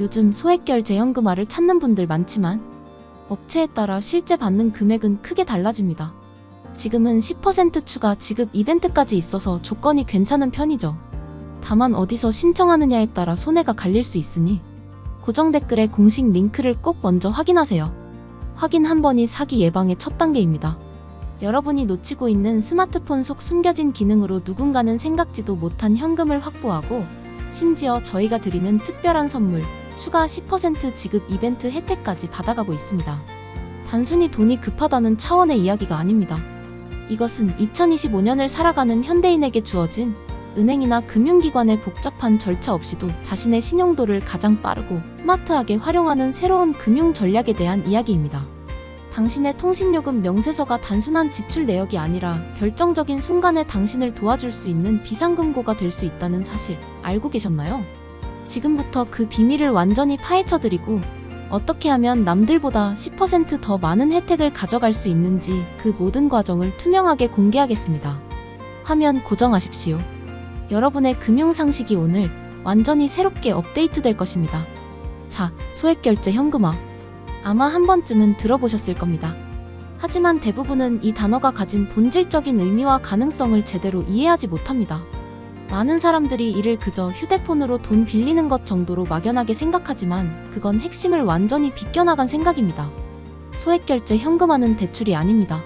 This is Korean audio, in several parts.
요즘 소액결제 현금화를 찾는 분들 많지만 업체에 따라 실제 받는 금액은 크게 달라집니다. 지금은 10% 추가 지급 이벤트까지 있어서 조건이 괜찮은 편이죠. 다만 어디서 신청하느냐에 따라 손해가 갈릴 수 있으니 고정 댓글에 공식 링크를 꼭 먼저 확인하세요. 확인 한 번이 사기 예방의 첫 단계입니다. 여러분이 놓치고 있는 스마트폰 속 숨겨진 기능으로 누군가는 생각지도 못한 현금을 확보하고 심지어 저희가 드리는 특별한 선물, 추가 10% 지급 이벤트 혜택까지 받아가고 있습니다. 단순히 돈이 급하다는 차원의 이야기가 아닙니다. 이것은 2025년을 살아가는 현대인에게 주어진 은행이나 금융기관의 복잡한 절차 없이도 자신의 신용도를 가장 빠르고 스마트하게 활용하는 새로운 금융 전략에 대한 이야기입니다. 당신의 통신요금 명세서가 단순한 지출 내역이 아니라 결정적인 순간에 당신을 도와줄 수 있는 비상금고가 될 수 있다는 사실 알고 계셨나요? 지금부터 그 비밀을 완전히 파헤쳐드리고 어떻게 하면 남들보다 10%더 많은 혜택을 가져갈 수 있는지 그 모든 과정을 투명하게 공개하겠습니다. 화면 고정하십시오. 여러분의 금융 상식이 오늘 완전히 새롭게 업데이트 될 것입니다. 자, 소액 결제 현금화. 아마 한 번쯤은 들어보셨을 겁니다. 하지만 대부분은 이 단어가 가진 본질적인 의미와 가능성을 제대로 이해하지 못합니다. 많은 사람들이 이를 그저 휴대폰으로 돈 빌리는 것 정도로 막연하게 생각하지만 그건 핵심을 완전히 비껴나간 생각입니다. 소액결제 현금화는 대출이 아닙니다.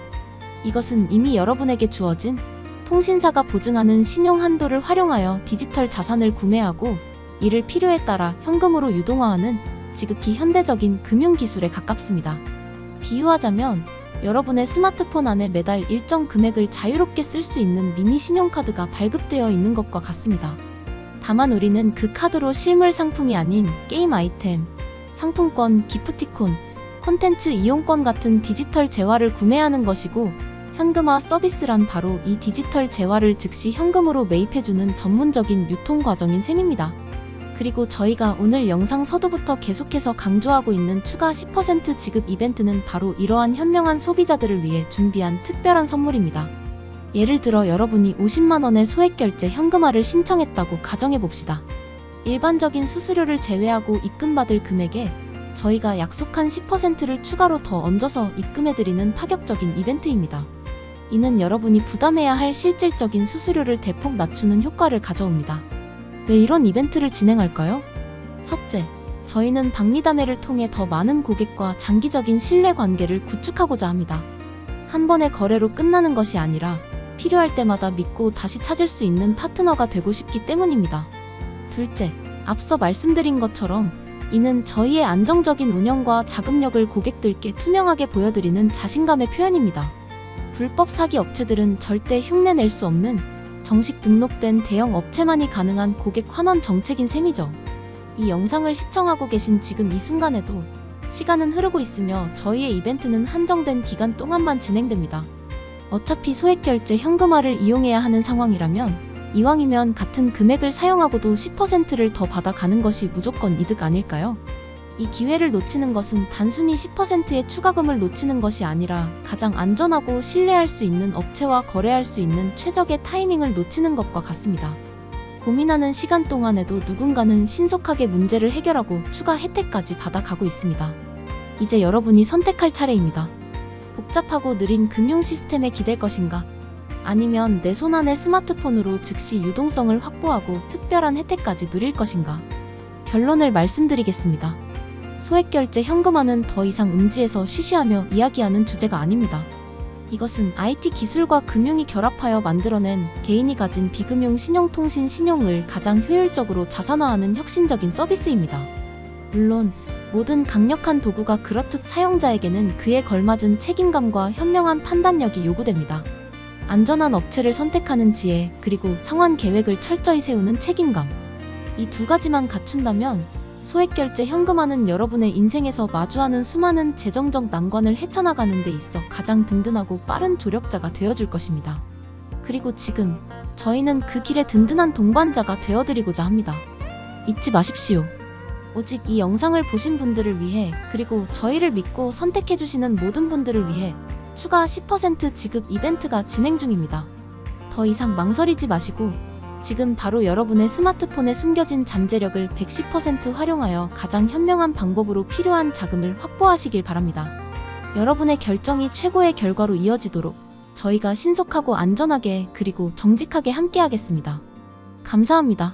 이것은 이미 여러분에게 주어진 통신사가 보증하는 신용 한도를 활용하여 디지털 자산을 구매하고 이를 필요에 따라 현금으로 유동화하는 지극히 현대적인 금융 기술에 가깝습니다. 비유하자면 여러분의 스마트폰 안에 매달 일정 금액을 자유롭게 쓸 수 있는 미니 신용카드가 발급되어 있는 것과 같습니다. 다만 우리는 그 카드로 실물 상품이 아닌 게임 아이템, 상품권, 기프티콘, 콘텐츠 이용권 같은 디지털 재화를 구매하는 것이고 현금화 서비스란 바로 이 디지털 재화를 즉시 현금으로 매입해주는 전문적인 유통 과정인 셈입니다. 그리고 저희가 오늘 영상 서두부터 계속해서 강조하고 있는 추가 10% 지급 이벤트는 바로 이러한 현명한 소비자들을 위해 준비한 특별한 선물입니다. 예를 들어 여러분이 50만원의 소액 결제 현금화를 신청했다고 가정해봅시다. 일반적인 수수료를 제외하고 입금받을 금액에 저희가 약속한 10%를 추가로 더 얹어서 입금해드리는 파격적인 이벤트입니다. 이는 여러분이 부담해야 할 실질적인 수수료를 대폭 낮추는 효과를 가져옵니다. 왜 이런 이벤트를 진행할까요? 첫째, 저희는 박리담회를 통해 더 많은 고객과 장기적인 신뢰 관계를 구축하고자 합니다. 한 번의 거래로 끝나는 것이 아니라 필요할 때마다 믿고 다시 찾을 수 있는 파트너가 되고 싶기 때문입니다. 둘째, 앞서 말씀드린 것처럼 이는 저희의 안정적인 운영과 자금력을 고객들께 투명하게 보여드리는 자신감의 표현입니다. 불법 사기 업체들은 절대 흉내 낼 수 없는 정식 등록된 대형 업체만이 가능한 고객 환원 정책인 셈이죠. 이 영상을 시청하고 계신 지금 이 순간에도 시간은 흐르고 있으며 저희의 이벤트는 한정된 기간 동안만 진행됩니다. 어차피 소액 결제 현금화를 이용해야 하는 상황이라면 이왕이면 같은 금액을 사용하고도 10%를 더 받아가는 것이 무조건 이득 아닐까요? 이 기회를 놓치는 것은 단순히 10%의 추가금을 놓치는 것이 아니라 가장 안전하고 신뢰할 수 있는 업체와 거래할 수 있는 최적의 타이밍을 놓치는 것과 같습니다. 고민하는 시간 동안에도 누군가는 신속하게 문제를 해결하고 추가 혜택까지 받아가고 있습니다. 이제 여러분이 선택할 차례입니다. 복잡하고 느린 금융 시스템에 기댈 것인가? 아니면 내 손안의 스마트폰으로 즉시 유동성을 확보하고 특별한 혜택까지 누릴 것인가? 결론을 말씀드리겠습니다. 소액 결제 현금화는 더 이상 음지에서 쉬쉬하며 이야기하는 주제가 아닙니다. 이것은 IT 기술과 금융이 결합하여 만들어낸 개인이 가진 비금융 신용통신 신용을 가장 효율적으로 자산화하는 혁신적인 서비스입니다. 물론 모든 강력한 도구가 그렇듯 사용자에게는 그에 걸맞은 책임감과 현명한 판단력이 요구됩니다. 안전한 업체를 선택하는 지혜, 그리고 상환 계획을 철저히 세우는 책임감. 이 두 가지만 갖춘다면 소액 결제 현금화는 여러분의 인생에서 마주하는 수많은 재정적 난관을 헤쳐나가는 데 있어 가장 든든하고 빠른 조력자가 되어줄 것입니다. 그리고 지금 저희는 그 길에 든든한 동반자가 되어드리고자 합니다. 잊지 마십시오. 오직 이 영상을 보신 분들을 위해 그리고 저희를 믿고 선택해주시는 모든 분들을 위해 추가 10% 지급 이벤트가 진행 중입니다. 더 이상 망설이지 마시고 지금 바로 여러분의 스마트폰에 숨겨진 잠재력을 110% 활용하여 가장 현명한 방법으로 필요한 자금을 확보하시길 바랍니다. 여러분의 결정이 최고의 결과로 이어지도록 저희가 신속하고 안전하게 그리고 정직하게 함께하겠습니다. 감사합니다.